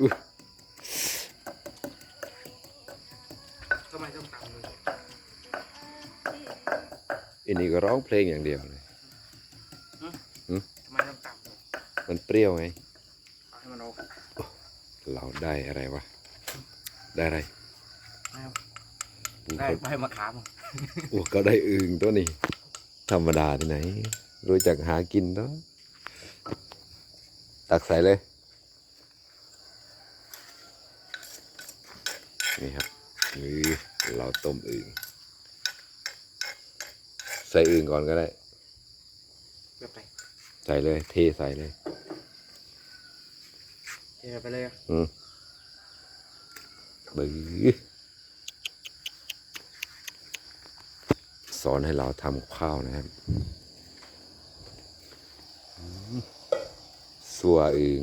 อุ๊ยทำไมต้องต่ำเลยอันนี้ก็ร้องเพลงอย่างเดียวเลยทำไมต้องต่ำเลยมันเปรี้ยวไงเอาให้มันออกเราได้อะไรวะ ได้อะไรนะครับปูได้เขาใบมะขามโอ้ก็ได้อึ่งตัวนี้ ธรรมดาที่ไหน รู้จักหากินตัวตักใส่เลย นี่ครับนี่เราต้มอึ่งใส่อึ่งก่อนก็ได้แบบไหนใส่เลย เทใส่เลยเทไปเลยอะอืมบื้อสอนให้เราทำข้าวนะครับอืมสัวอึง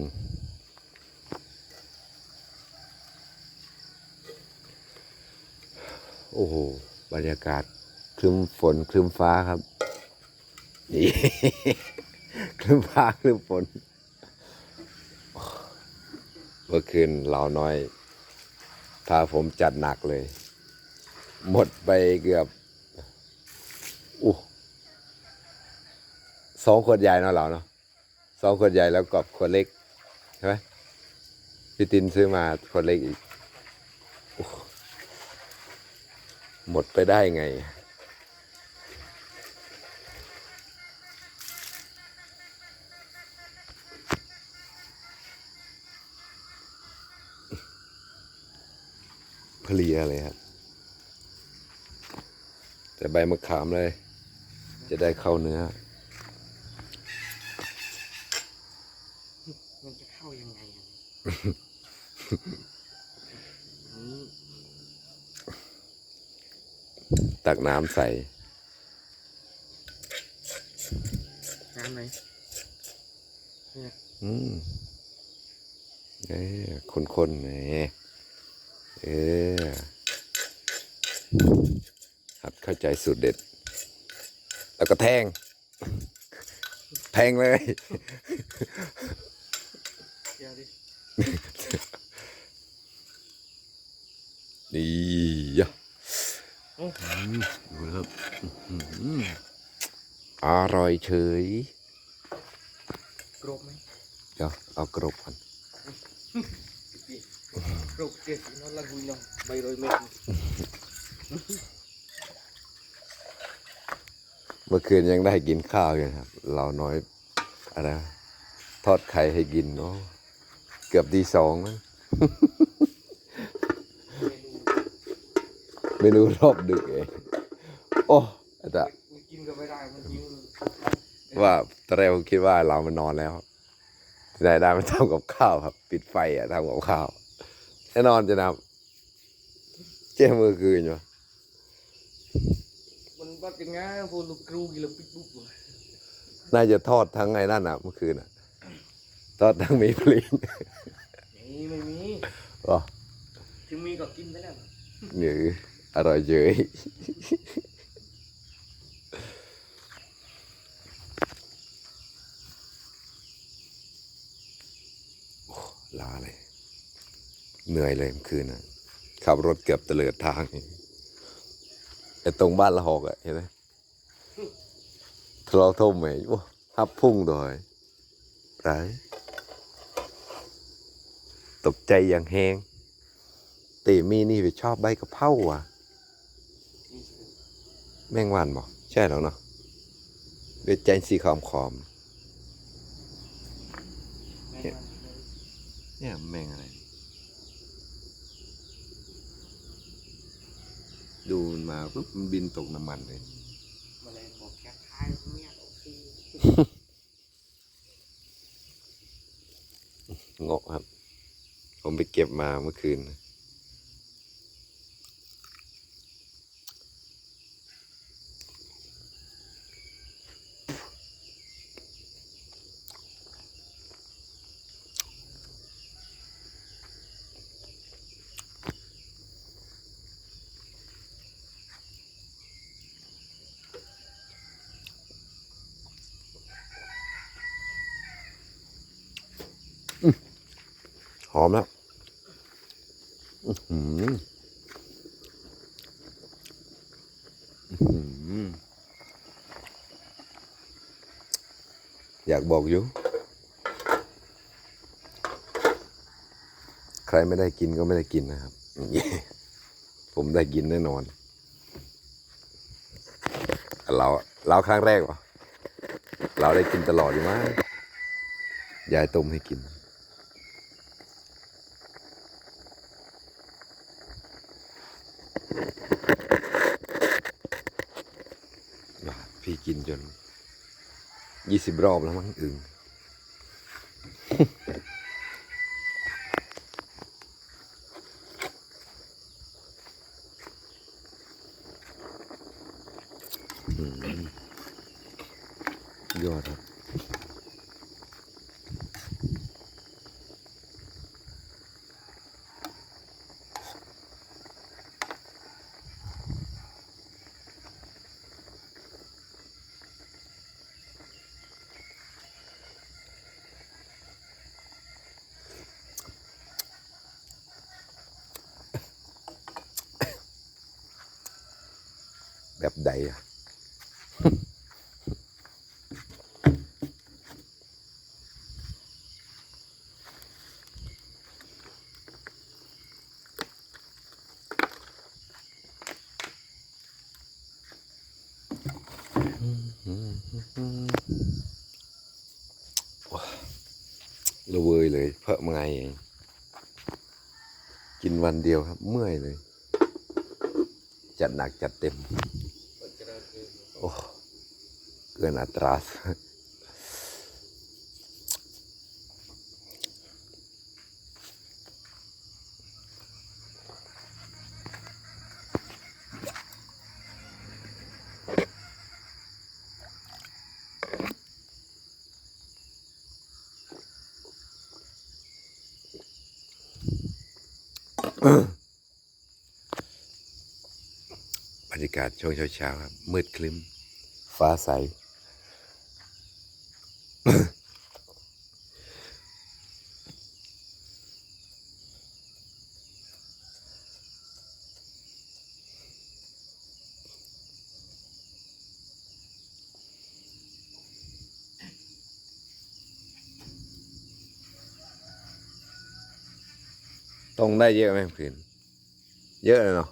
โอ้โห บรรยากาศครึ้มฝนครึ้มฟ้าครับ นี่ครึ้มฟ้าครึ้มฝน เมื่อคืนเราน้อยพาผมจัดหนักเลย หมดไปเกือบอู้สองขวดใหญ่เนาะเราเนาะสองขวดใหญ่แล้วกับขวดเล็กใช่ไหมพี่ตินซื้อมาขวดเล็กอีกอ หมดไปได้ไง เพลียเลยครับแต่ใบมะขามเลย จะได้เข้าเนื้อ มันจะเข้ายังไงอะอืม ตักน้ำใส่ น้ำไหนเนี่ยอืมเอ้คนๆเนี่ยเออหัดเข้าใจสูตรเด็ด แล้วก็แทง แทงเลย เดี๋ยวดิ นี่ยะโอ้ ดูครับอื้อหืออร่อยเฉย กรบไหมเดี๋ยวเอากรบก่อนกรบเกล็ดนอนละหุยเนาะใบโรยเม็ดเมื่อคืนยังได้กินข้าวอยู่นะครับ เราน้อยอะไรนะทอดไข่ให้กินเนาะเกือบตีสองมั้ง เมนูรอบดึกเองโอ้อาจารย์มันกินก็ไม่ได้มันหิวเลยว่าตอนแรกผมคิดว่าเรามันนอนแล้วที่ไหนได้มันทำกับข้าวครับ ปิดไฟอะทำกับข้าวแน่นอนจะนำเจ้ามือคืนอยู่มันวัดยังไงพวกลูกครูกินแล้วปิ๊กปุ๊บเลยน่าจะทอดทั้งไงนั่นอะ เมื่อคืนอะทอดทั้งหมีพลิงนี่ไม่มีอ๋อถึงมีก็กินไปแล้วหนือ อร่อยเฉยโอ้ลาเลย เหนื่อยเลยเมื่อคืนน่ะขับรถเกือบเตลิดทางไอ้ตรงบ้านละหอกอะเห็นไหมทะเลาะทุ่มไหมว้าฮับพุ่งโดยไรตกใจอย่างแหงตีมีนี่ไปชอบใบกะเพราว่ะ แมงวันบอกใช่แล้วเนาะเวทใจสีขอมขอมแม่งมันๆเนี่ยแมงอะไร ดูมันมาปุ๊บมันบินตกน้ำมันเลยแมลงบอกแค่ทายไม่อยากออกซีเงาะครับ ผมไปเก็บมาเมื่อคืน หอมแล้วอื้อหืออื้อหืออยากบอกอยู่ ใครไม่ได้กินก็ไม่ได้กินนะครับ ผมได้กินแน่นอน เราเราครั้งแรกวะเราได้กินตลอดอยู่มั้งยายต้มให้กิน พี่กินจนยี่สิบรอบแล้วมั้งอึงยอดครับ แบบใดอะระเวยเลยเพราะไงเองกินวันเดียวครับเมื่อยเลย จัดหนักจัดเต็ม อ้เกินอัตราบรรยากาศช่วงเช้าๆครับมืดคลึ้ม ฟ้าใส ตรงได้เยอะไหมคืนเยอะเลยเนาะ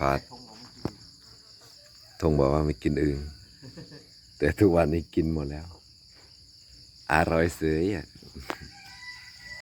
พาดทงบอกว่าไม่กินอึงแต่ทุกวันนี้กินหมดแล้ว อร่อยเสยอะ